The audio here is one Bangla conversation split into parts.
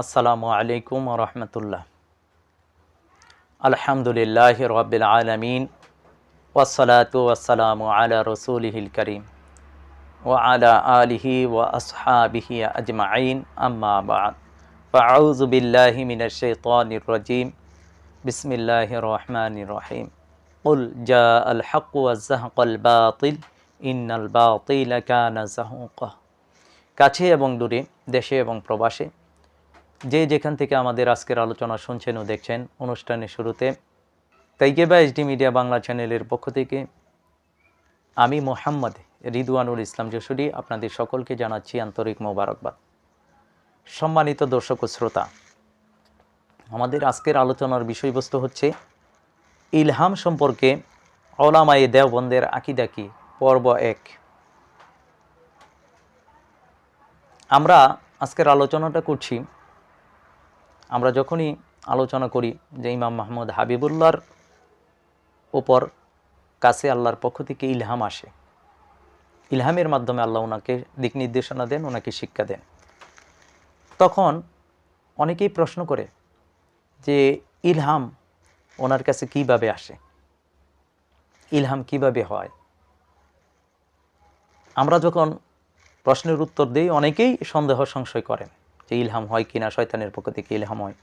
আসসালামু আলাইকুম রহমতুল্লাহ আলহামদুলিল্লাহ রবিল আলমিন ওসলাত ওয়াসালামু আলা রসুলহিল করিম ও আলা আলিহি ও আসহাবিহি আজমাইন আম্মা বাদ ফাউজ বিল্লাহি মিনাশ শাইতানির রাজিম বিসমিল্লাহির রহমানির রহিম قل جاء الحق وزهق الباطل إن الباطل كان زهوقا কাছে এবং দূরে দেশে এবং প্রবাসে যে যেখান থেকে আমাদের আজকের আলোচনা শুনছেন ও দেখছেন অনুষ্ঠানের শুরুতে তাইকেবা এইচডি মিডিয়া বাংলা চ্যানেলের পক্ষ থেকে আমি মোহাম্মদ রিদুয়ানুল ইসলাম যশোরী আপনাদের সকলকে জানাচ্ছি আন্তরিক মোবারকবাদ। সম্মানিত দর্শক ও শ্রোতা, আমাদের আজকের আলোচনার বিষয়বস্তু হচ্ছে ইলহাম সম্পর্কে ওলামায়ে দেওবন্দের আকিদা কি? পর্ব এক। আমরা আজকের আলোচনাটা করছি আমরা যখনই আলোচনা করি যে ইমাম মাহমুদ হাবিবুল্লাহর ওপর কাছে আল্লাহর পক্ষ থেকে ইলহাম আসে, ইলহামের মাধ্যমে আল্লাহ ওনাকে দিক নির্দেশনা দেন, ওনাকে শিক্ষা দেন। তখন অনেকেই প্রশ্ন করে যে ইলহাম ওনার কাছে কীভাবে আসে? ইলহাম কীভাবে হয়? আমরা যখন প্রশ্নের উত্তর দিই, অনেকেই সন্দেহ সংশয় করেন। যে ইলহাম হয় কিনা, শয়তানের পক্ষ থেকে ইলহাম হয়।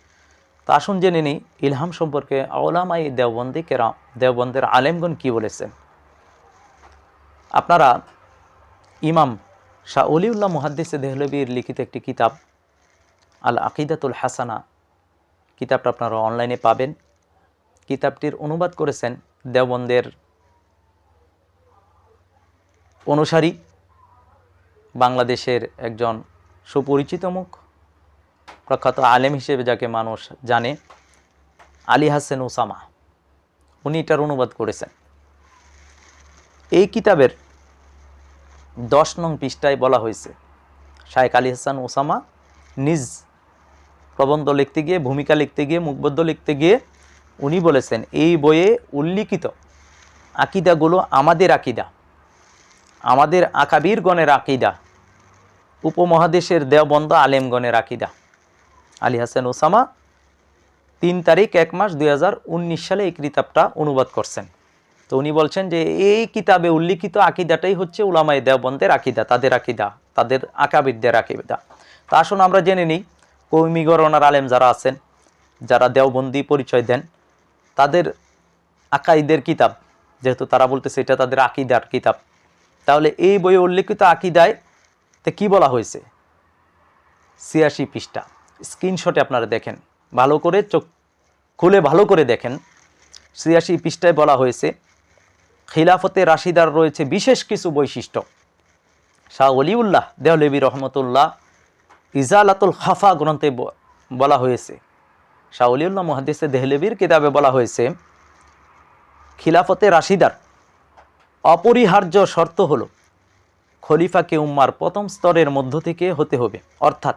তা আসুন জেনে নিই, ইলহাম সম্পর্কে আওলামাই দেওবন্দি কেরা দেওবন্দের আলেমগণ কি বলেছেন? আপনারা ইমাম শাহ অলিউল্লাহ মুহাদ্দিসে দেহলবির লিখিত একটি কিতাব আল আকিদাতুল হাসানা, কিতাবটা আপনারা অনলাইনে পাবেন। কিতাবটির অনুবাদ করেছেন দেওবন্দের অনুসারী, বাংলাদেশের একজন সুপরিচিত মুখ। প্রখ্যাত আলেম হিসেবে যাকে মানুষ জানে, আলী হাসেন ওসামা। উনি এটার অনুবাদ করেছেন। এই কিতাবের দশ নং পৃষ্ঠায় বলা হয়েছে শায়েক আলী হাসান ওসামা নিজ প্রবন্ধ লিখতে গিয়ে, ভূমিকা লিখতে গিয়ে, মুখবদ্ধ লিখতে গিয়ে উনি বলেছেন, এই বইয়ে উল্লিখিত আকিদাগুলো আমাদের আকিদা, আমাদের আকাবিরগণের আকিদা, উপমহাদেশের দেওবন্দ আলেমগণের আকিদা আলী হাসান ওসামা তিন তারিখ এক মাস দু হাজার উনিশ সালে এই কিতাবটা অনুবাদ করছেন। তো উনি বলছেন যে এই কিতাবে উল্লিখিত আকিদাটাই হচ্ছে উলামাই দেওবন্দের আকিদা, তাদের আকিদা, তাদের আকাবিদদের আকিদা। তা আসুন আমরা জেনে নিই কৌমিগরণার আলেম যারা আছেন, যারা দেওবন্দি পরিচয় দেন, তাদের আকাইদের কিতাব, যেহেতু তারা বলতেছে এটা তাদের আকিদার কিতাব। তাহলে এই বইয়ে উল্লেখিত আকিদায় তে কি বলা হয়েছে? ছিয়াশি পৃষ্ঠা। স্ক্রিনশটে আপনারা দেখেন। ভালো করে চোখ খুলে ভালো করে দেখেন। ছিয়াশি পৃষ্ঠায় বলা হয়েছে, খিলাফতে রাশিদার রয়েছে বিশেষ কিছু বৈশিষ্ট্য। শাহ অলিউল্লাহ দেহলেবী রহমতুল্লাহ ইজালাতুল খাফা গ্রন্থে বলা হয়েছে। শাহ অলিউল্লাহ মহাদিসে দেহলেবির কিতাবে বলা হয়েছে, খিলাফতে রাশিদার অপরিহার্য শর্ত হলো, খলিফাকে উম্মার প্রথম স্তরের মধ্য থেকে হতে হবে। অর্থাৎ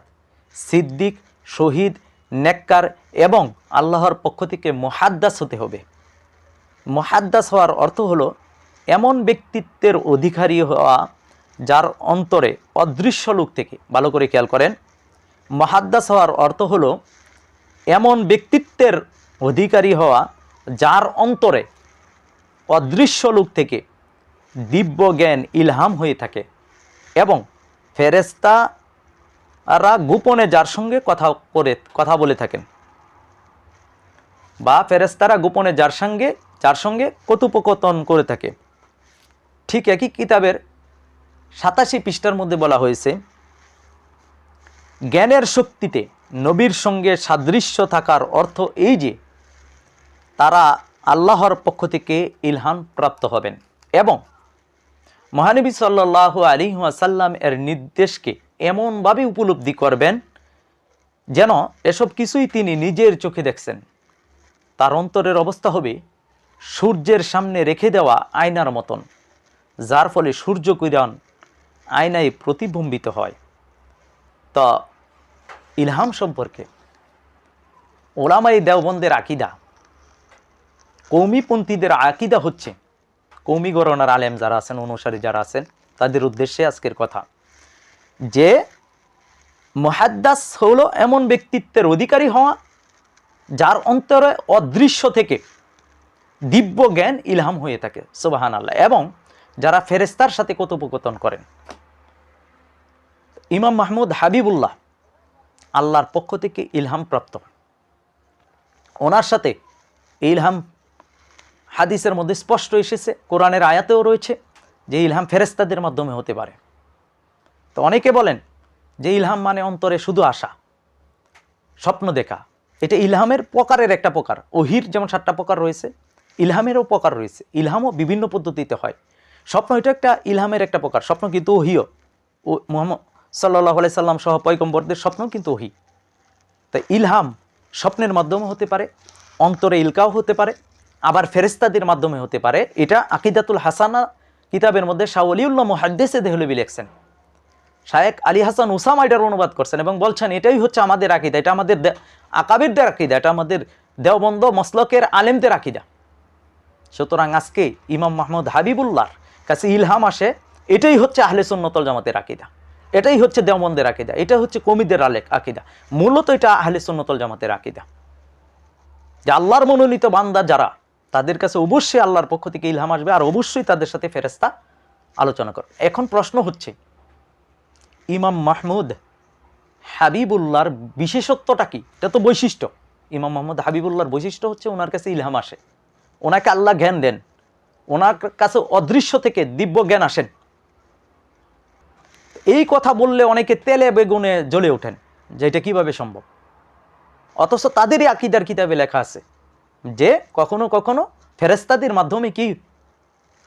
সিদ্দিক শহীদ, নেককার এবং আল্লাহর পক্ষ থেকে মহাদ্দাস হতে হবে। মহাদ্দাস হওয়ার অর্থ হলো এমন ব্যক্তিত্বের অধিকারী হওয়া যার অন্তরে অদৃশ্য লোক থেকে, ভালো করে খেয়াল করেন, মহাদ্দাস হওয়ার অর্থ হলো এমন ব্যক্তিত্বের অধিকারী হওয়া যার অন্তরে অদৃশ্য লোক থেকে দিব্য জ্ঞান ইলহাম হয়ে থাকে এবং ফেরেস্তারা গোপনে যার সঙ্গে কথা করে, কথা বলে থাকেন। বা ফেরেস্তারা গোপনে যার সঙ্গে যার সঙ্গে কথোপকথন করে থাকে। ঠিক একই কিতাবের সাতাশি পৃষ্ঠার মধ্যে বলা হয়েছে, জ্ঞানের শক্তিতে নবীর সঙ্গে সাদৃশ্য থাকার অর্থ এই যে, তারা আল্লাহর পক্ষ থেকে ইলহান প্রাপ্ত হবেন। এবং মহানবী সাল্লাহ আলী ওয়াসাল্লাম এর নির্দেশকে এমনভাবে উপলব্ধি করবেন যেন এসব কিছুই তিনি নিজের চোখে দেখছেন। তার অন্তরের অবস্থা হবে সূর্যের সামনে রেখে দেওয়া আয়নার মতন, যার ফলে সূর্য কিরণ আয়নায় প্রতিবিম্বিত হয়। তা ইলহাম সম্পর্কে ওলামাই দেওবন্দের আকিদা, কৌমিপন্থীদের আকিদা হচ্ছে, কৌমি গণনার আলেম যারা আছেন, অনুসারী যারা আছেন, তাদের উদ্দেশ্যে আজকের কথা। যে মহাদ্দাস হলো এমন ব্যক্তিত্বের অধিকারী হওয়া, যার অন্তরে অদৃশ্য থেকে দিব্য জ্ঞান ইলহাম হয়ে থাকে সুবাহান আল্লাহ এবং যারা ফেরেস্তার সাথে কথোপকথন করেন, ইমাম মাহমুদ হাবিবুল্লাহ আল্লাহর পক্ষ থেকে ইলহাম প্রাপ্ত। ওনার সাথে ইলহাম হাদিসের মধ্যে স্পষ্ট এসেছে, কোরআনের আয়াতেও রয়েছে যে ইলহাম ফেরেস্তাদের মাধ্যমে হতে পারে। তো অনেকে বলেন যে ইলহাম মানে অন্তরে শুধু আশা, স্বপ্ন দেখা। এটা ইলহামের প্রকারের একটা প্রকার। ওহির যেমন সাতটা প্রকার রয়েছে, ইলহামেরও প্রকার রয়েছে। ইলহামও বিভিন্ন পদ্ধতিতে হয়। স্বপ্ন এটা একটা ইলহামের একটা প্রকার। স্বপ্ন কিন্তু ওহিও। ও মোহাম্মদ সাল্লাহ আলাই সাল্লাম সহ পয়গম্বরদের স্বপ্ন কিন্তু ওহি। তাই ইলহাম স্বপ্নের মাধ্যমে হতে পারে, অন্তরে ইলকাও হতে পারে, আবার ফেরেস্তাদের মাধ্যমে হতে পারে। এটা আকিদাতুল হাসানা কিতাবের মধ্যে শাহলিউল্লাহ মুহাদ্দেসে দেহলবি লেখছেন। শায়েক আলী হাসান উসামা এটার অনুবাদ করছেন এবং বলছেন, এটাই হচ্ছে আমাদের আকিদা, এটা আমাদের আকাবিরদের আকিদা, এটা আমাদের দেওবন্দ, মসলকের আলেমদের আকিদা। সুতরাং আজকে ইমাম মাহমুদ হাবিবুল্লাহর কাছে ইলহাম আসে, এটাই হচ্ছে আহলে সুন্নতল জামাতের আকিদা, এটাই হচ্ছে দেওবন্দের আকিদা, এটা হচ্ছে কমিদের আলেক আকিদা, মূলত এটা আহলে সুন্নতল জামাতের আকিদা। যে আল্লাহর মনোনীত বান্দা যারা, তাদের কাছে অবশ্যই আল্লাহর পক্ষ থেকে ইলহাম আসবে আর অবশ্যই তাদের সাথে ফেরেস্তা আলোচনা করবে। এখন প্রশ্ন হচ্ছে ইমাম মাহমুদ হাবিবুল্লাহর বিশেষত্বটা কি? এটা তো বৈশিষ্ট্য। ইমাম মোহাম্মদ হাবিবুল্লাহর বৈশিষ্ট্য হচ্ছে ওনার কাছে ইলহাম আসে। ওনাকে আল্লাহ জ্ঞান দেন। ওনার কাছে অদৃশ্য থেকে দিব্য জ্ঞান আসেন। এই কথা বললে অনেকে তেলে বেগুনে জ্বলে ওঠেন যে এটা কীভাবে সম্ভব? অথচ তাদেরই আকিদার কিতাবে লেখা আছে যে কখনো কখনো ফেরেস্তাদের মাধ্যমে কি?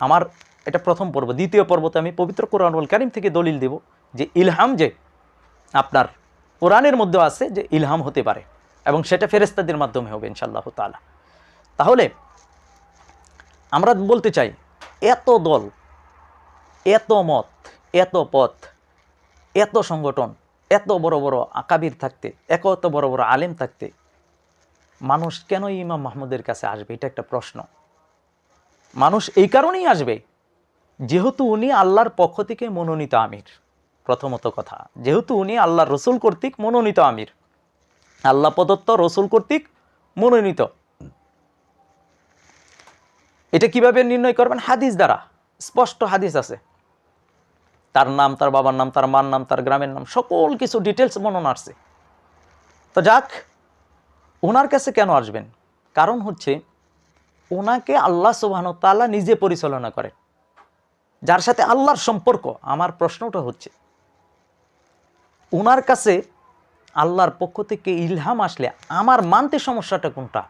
আমার এটা প্রথম পর্ব, দ্বিতীয় পর্বতে আমি পবিত্র কোরআনুল কারিম থেকে দলিল দেব। যে ইলহাম যে আপনার কোরআনের মধ্যে আছে যে ইলহাম হতে পারে এবং সেটা ফেরেস্তাদের মাধ্যমে হবে ইনশাল্লাহ তালা তাহলে আমরা বলতে চাই, এত দল, এত মত, এত পথ, এত সংগঠন, এত বড় বড় আকাবির থাকতে, এত বড় বড় আলেম থাকতে, মানুষ কেন ইমাম মাহমুদের কাছে আসবে? এটা একটা প্রশ্ন। মানুষ এই কারণেই আসবে, যেহেতু উনি আল্লাহর পক্ষ থেকে মনোনীত আমির। প্রথমত কথা, যেহেতু উনি আল্লাহ রসুল কর্তৃক মনোনীত আমির। আল্লাহ প্রদত্ত রসুল কর্তৃক মনোনীত। এটা কীভাবে নির্ণয় করবেন? হাদিস দ্বারা। স্পষ্ট হাদিস আছে। তার নাম, তার বাবার নাম, তার মার নাম, তার গ্রামের নাম, সকল কিছু ডিটেলস বর্ণনা আসছে। তো যাক ওনার কাছে কেন আসবেন? কারণ হচ্ছে ওনাকে আল্লাহ সুবাহন তাল্লাহ নিজে পরিচালনা করেন। যার সাথে আল্লাহর সম্পর্ক। আমার প্রশ্নটা হচ্ছে ওনার কাছে আল্লাহর পক্ষ থেকে ইলহাম আসলে, আমার মানতে সমস্যাটা কোনটা?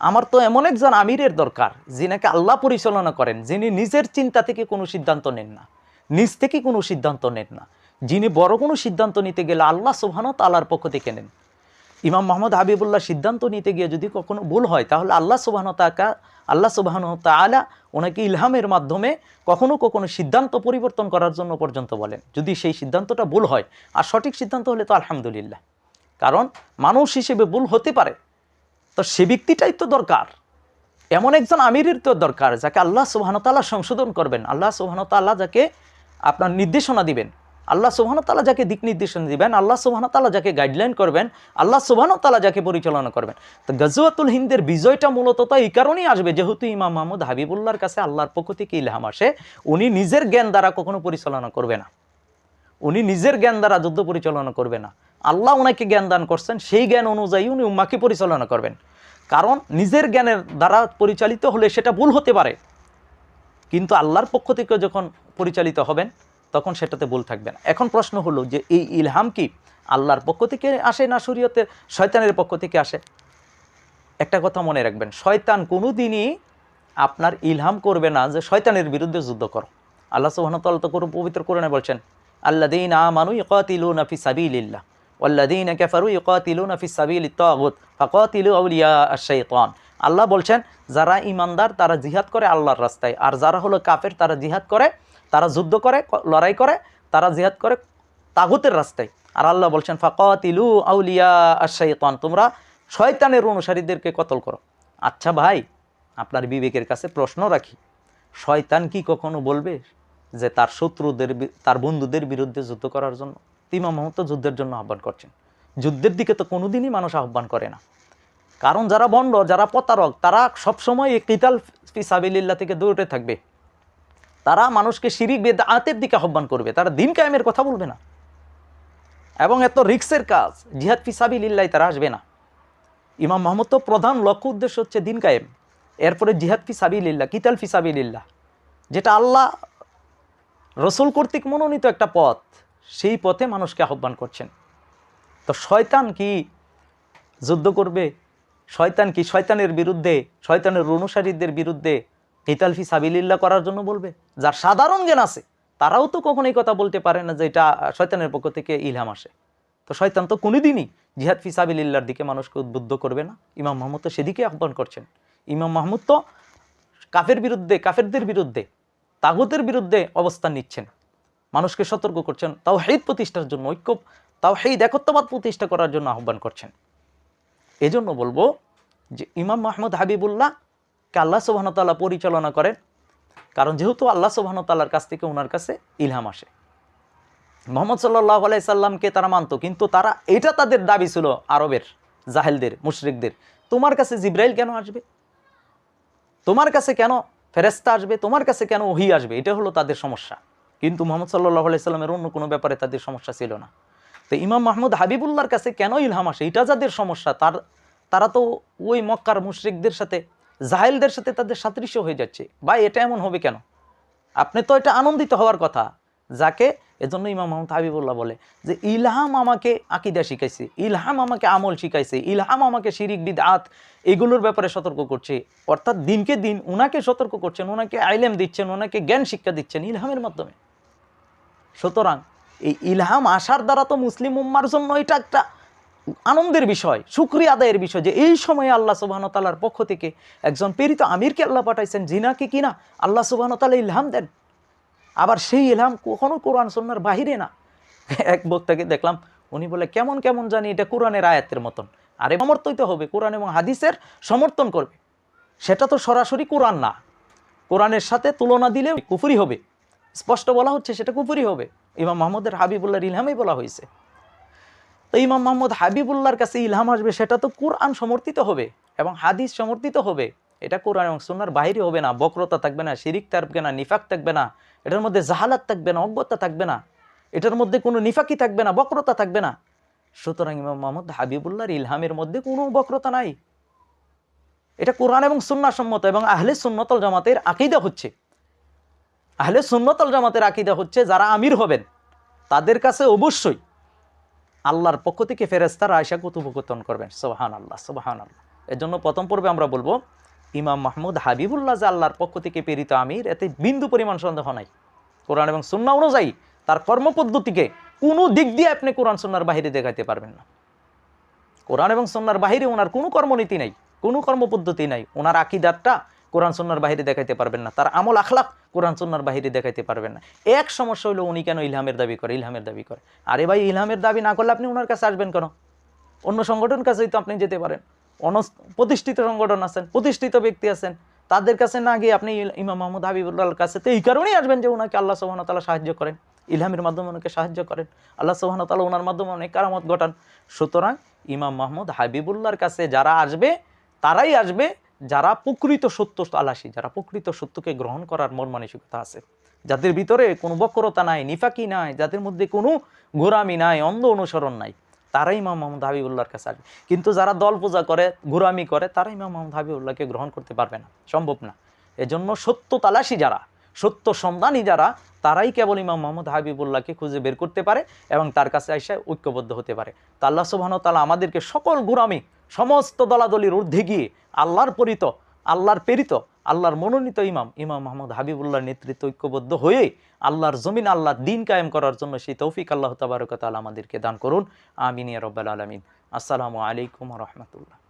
আমার তো এমন একজন আমিরের দরকার, যিনাকে আল্লাহ পরিচালনা করেন, যিনি নিজের চিন্তা থেকে কোনো সিদ্ধান্ত নেন না, নিজ থেকে কোনো সিদ্ধান্ত নেন না। যিনি বড় কোনো সিদ্ধান্ত নিতে গেলে আল্লাহ সোহানত আল্লাহর পক্ষ থেকে নেন। ইমাম মোহাম্মদ হাবিবুল্লাহ সিদ্ধান্ত নিতে গিয়ে যদি কখনো ভুল হয়, তাহলে আল্লাহ সুবাহন তাকা আল্লাহ সুবাহন তালা ওনাকে ইলহামের মাধ্যমে কখনো কখনো সিদ্ধান্ত পরিবর্তন করার জন্য পর্যন্ত বলেন। যদি সেই সিদ্ধান্তটা ভুল হয়, আর সঠিক সিদ্ধান্ত হলে তো আলহামদুলিল্লাহ। কারণ মানুষ হিসেবে ভুল হতে পারে। তো সে ব্যক্তিটাই তো দরকার। এমন একজন আমিরের তো দরকার, যাকে আল্লাহ সুবাহতাল্লাহ সংশোধন করবেন। আল্লাহ সুবাহতাল্লাহ যাকে আপনার নির্দেশনা দিবেন। আল্লাহ সুবাহতাল্লাহ যাকে দিক নির্দেশনা দিবেন, আল্লাহ সুবাহতাল্লাহ যাকে গাইডলাইন করবেন, আল্লাহ সুবাহতাল্লাহ যাকে পরিচালনা করবেন। তো গজওয়াতুল হিন্দের বিজয়টা মূলত তো এই কারণেই আসবে, যেহেতু ইমাম মাহমুদ হাবিবুল্লাহর কাছে আল্লাহর পক্ষ থেকে ইলহাম আসে, উনি নিজের জ্ঞান দ্বারা কখনো পরিচালনা করবে না। উনি নিজের জ্ঞান দ্বারা যুদ্ধ পরিচালনা করবে না। আল্লাহ ওনাকে জ্ঞান দান করছেন, সেই জ্ঞান অনুযায়ী উনি উম্মাকে পরিচালনা করবেন। কারণ নিজের জ্ঞানের দ্বারা পরিচালিত হলে সেটা ভুল হতে পারে। কিন্তু আল্লাহর পক্ষ থেকে যখন পরিচালিত হবেন তখন সেটাতে ভুল থাকবে না। এখন প্রশ্ন হলো যে এই ইলহাম কি আল্লাহর পক্ষ থেকে আসে না শরীয়তের শয়তানের পক্ষ থেকে আসে? একটা কথা মনে রাখবেন, শয়তান কোনো দিনই আপনার ইলহাম করবে না যে শয়তানের বিরুদ্ধে যুদ্ধ করো। আল্লাহ সুবাহতাল তো করুন পবিত্র কোরআনে বলছেন আল্লাদিন আমানু ইকাতিলুন ফি সাবিলিল্লাহ ওয়াল্লাদিন কাফারু ইকাতিলুন ফি সাবিল তাগুত ফাকাতিলু আউলিয়া আশ-শাইতান। আল্লাহ বলছেন, যারা ইমানদার তারা জিহাদ করে আল্লাহর রাস্তায়, আর যারা হলো কাফের তারা জিহাদ করে তারা যুদ্ধ করে লড়াই করে, তারা জিহাদ করে তাগুতের রাস্তায়। আর আল্লাহ বলছেন, ফাকাতিলু আউলিয়া আশ-শাইতান তোমরা শয়তানের অনুসারীদেরকে কতল করো। আচ্ছা ভাই, আপনার বিবেকের কাছে প্রশ্ন রাখি, শয়তান কি কখনো বলবে যে তার শত্রুদের তার বন্ধুদের বিরুদ্ধে যুদ্ধ করার জন্য? তো ইমাম মোহাম্মদ তো যুদ্ধের জন্য আহ্বান করছেন। যুদ্ধের দিকে তো কোনোদিনই মানুষ আহ্বান করে না। কারণ যারা বন্ড, যারা প্রতারক, তারা সবসময় এই কিতাল ফিসাবিল্লা থেকে দৌড়ে থাকবে। তারা মানুষকে শিরিক বেদাতের দিকে আহ্বান করবে। তারা দিন কায়েমের কথা বলবে না। এবং এত রিক্সের কাজ, জিহাদ ফিসাবি ফিসাবিল্লাই তারা আসবে না। ইমাম মোহাম্মদ তো প্রধান লক্ষ্য উদ্দেশ্য হচ্ছে দিন কায়েম। এরপরে জিহাদ ফিসাবি ফিসাবিল্লা কিতাল ফিসাবি ফিসাবিল্লা যেটা আল্লাহ রসুল কর্তৃক মনোনীত একটা পথ, সেই পথে মানুষকে আহ্বান করছেন। তো শয়তান কি যুদ্ধ করবে? শয়তান কি শয়তানের বিরুদ্ধে, শয়তানের অনুসারীদের বিরুদ্ধে কিতাল ফি সাবিলিল্লাহ করার জন্য বলবে, যার সাধারণ জ্ঞান আছে, তারাও তো কখনো এই কথা বলতে পারে না যে এটা শয়তানের পক্ষ থেকে ইলহাম আসে। তো শয়তান তো কোনোদিনই জিহাদ ফি সাবিলিল্লার দিকে মানুষকে উদ্বুদ্ধ করবে না। ইমাম মাহমুদ তো সেদিকে আহ্বান করছেন। ইমাম মাহমুদ তো কাফের বিরুদ্ধে, কাফেরদের বিরুদ্ধে, তাগুতের বিরুদ্ধে অবস্থান নিচ্ছেন। মানুষকে সতর্ক করছেন তাও হেদ প্রতিষ্ঠার জন্য, ঐক্য তাও হেদ একত্ববাদ প্রতিষ্ঠা করার জন্য আহ্বান করছেন। এজন্য বলব যে ইমাম মাহমুদ হাবিবুল্লাহকে আল্লাহ সুবাহতাল্লাহ পরিচালনা করেন? কারণ যেহেতু আল্লাহ সুবাহতাল্লাহর কাছ থেকে ওনার কাছে ইলহাম আসে। মোহাম্মদ সাল্লাহ আলাইসাল্লামকে তারা মানতো, কিন্তু তারা এটা তাদের দাবি ছিল আরবের জাহেলদের, মুশরিকদের, তোমার কাছে জিব্রাইল কেন আসবে? তোমার কাছে কেন ফেরেস্তা আসবে? তোমার কাছে কেন ওহি আসবে? এটা হলো তাদের সমস্যা। কিন্তু মোহাম্মদ সাল্লাহ আলাইসাল্লামের অন্য কোনো ব্যাপারে তাদের সমস্যা ছিল না। তো ইমাম মাহমুদ হাবিবুল্লার কাছে কেন ইলহাম আসে? এটা যাদের সমস্যা, তার, তারা তো ওই মক্কার মুশরিকদের সাথে জাহেলদের সাথে তাদের সাদৃশ্য হয়ে যাচ্ছে। বা এটা এমন হবে কেন? আপনি তো এটা আনন্দিত হওয়ার কথা। যাকে এজন্য ইমাম মোহাম্মদ হাবিবুল্লাহ বলে যে, ইলহাম আমাকে আকিদা শিখাইছে, ইলহাম আমাকে আমল শিখাইছে, ইলহাম আমাকে শিরিক, বিদআত এগুলোর ব্যাপারে সতর্ক করছে। অর্থাৎ দিনকে দিন ওনাকে সতর্ক করছেন ওনাকে আইলেম দিচ্ছেন ওনাকে জ্ঞান শিক্ষা দিচ্ছেন ইলহামের মাধ্যমে। সুতরাং এই ইলহাম আসার দ্বারা তো মুসলিম উম্মার জন্য এটা একটা আনন্দের বিষয় সুক্রিয়া আদায়ের বিষয় যে এই সময়ে আল্লাহ সুবাহন তালার পক্ষ থেকে একজন প্রেরিত আমিরকে আল্লাহ পাঠাইছেন, জিনাকে কিনা? আল্লাহ সুবাহন তালা ইলহাম দেন। আবার সেই ইলহাম কখনো কোরআন সন্ন্যার বাহিরে না। এক বক্তাকে দেখলাম, উনি বলে, কেমন কেমন জানি এটা কোরআনের আয়াতের মতন। আরে, সমর্থিত হবে, কোরআন এবং হাদিসের সমর্থন করবে। সেটা তো সরাসরি কোরআন না। কোরআনের সাথে তুলনা দিলে কুফুরি হবে। স্পষ্ট বলা হচ্ছে সেটা কুফুরি হবে। ইমাম মাহমুদের হাবিবুল্লাহ ইলহামেই বলা হয়েছে। তো ইমাম মোহাম্মদ হাবিবুল্লাহর কাছে ইলহাম আসবে, সেটা তো কোরআন সমর্থিত হবে এবং হাদিস সমর্থিত হবে। এটা কোরআন এবং সুন্নার বাইরে হবে না। বক্রতা থাকবে না, শিরিক থাকবে না, নিফাক থাকবে না, এটার মধ্যে জাহালাত থাকবে না, অজ্ঞতা থাকবে না, এটার মধ্যে কোনো নিফাকি থাকবে না, বক্রতা থাকবে না। সুতরাং ইমাম মোহাম্মদ হাবিবুল্লাহর ইলহামের মধ্যে কোনো বক্রতা নাই। এটা কোরআন এবং সুন্না সম্মত এবং আহলে সুন্নতল জামাতের আকিদা হচ্ছে। আহলে সুন্নতল জামাতের আকিদা হচ্ছে, যারা আমির হবেন, তাদের কাছে অবশ্যই আল্লাহর পক্ষ থেকে ফেরেস্তারা আয়সা কথোপকথন করবেন। সোহান আল্লাহ সোহান আল্লাহ এর জন্য প্রথম পর্বে আমরা বলব, ইমাম মাহমুদ হাবিবুল্লাহ যে আল্লাহর পক্ষ থেকে প্রেরিত আমির, এতে বিন্দু পরিমাণ সন্দেহ নাই। কোরআন এবং সুন্না অনুযায়ী তার কর্মপদ্ধতিকে কোনো দিক দিয়ে আপনি কোরআন সুন্নার বাহিরে দেখাইতে পারবেন না। কোরআন এবং সন্ন্যার বাহিরে ওনার কোনো কর্মনীতি নাই, কোনো কর্মপদ্ধতি নাই। ওনার আকিদারটা কোরআন সন্ন্যার বাহিরে দেখাইতে পারবেন না। তার আমল আখলাক কোরআন সন্ন্যার বাহিরে দেখাইতে পারবেন না। এক সমস্যা হলো উনি কেন ইলহামের দাবি করে, ইলহামের দাবি করে। আরে ভাই, ইলহামের দাবি না করলে আপনি ওনার কাছে আসবেন কেন? অন্য সংগঠন কাছেই তো আপনি যেতে পারেন। অন প্রতিষ্ঠিত সংগঠন আছেন, প্রতিষ্ঠিত ব্যক্তি আছেন। তাদের কাছে না গিয়ে আপনি ইমাম মাহমুদ হাবিবুল্লাহর কাছে তো এই কারণেই আসবেন যে ওনাকে আল্লাহ সোহান তালা সাহায্য করেন। ইলহামের মাধ্যমে ওনাকে সাহায্য করেন। আল্লাহ সোহান তালা ওনার মাধ্যমে অনেক কারামত ঘটান। সুতরাং ইমাম মাহমুদ হাবিবুল্লাহর কাছে যারা আসবে, তারাই আসবে যারা প্রকৃত সত্য আলাসী, যারা প্রকৃত সত্যকে গ্রহণ করার মন মানসিকতা আছে, যাদের ভিতরে কোনো বক্রতা নাই, নিফাকি নাই, যাদের মধ্যে কোনো গোরামি নাই, অন্ধ অনুসরণ নাই, তারাই ইমাম মোহাম্মদ হাবিবুল্লাহর কাছে আসবে। কিন্তু যারা দল পূজা করে গোরামি করে তারা ইমাম মোহাম্মদ হাবিবুল্লাহকে গ্রহণ করতে পারবে না। সম্ভব না। এজন্য সত্য তালাসী যারা সত্য সন্ধানী যারা, তারাই কেবল ইমাম মোহাম্মদ হাবিবুল্লাহকে খুঁজে বের করতে পারে এবং তার কাছে এসে ঐক্যবদ্ধ হতে পারে। তা আল্লাহ তালা আমাদেরকে সকল গুরামি, সমস্ত দলাদলির ঊর্ধ্বে গিয়ে আল্লাহর পরিত, আল্লাহর প্রেরিত, আল্লাহর মনোনীত ইমাম ইমাম মোহাম্মদ হাবিবুল্লাহর নেতৃত্ব ঐক্যবদ্ধ হয়ে আল্লাহর জমিন আল্লাহ দিন কায়েম করার জন্য সেই তৌফিক আল্লাহ তাবারকাল আমাদেরকে দান করুন। আমিন ইয়া রব্বাল আলমিন। আসসালামু আলাইকুম রহমতুল্লাহ।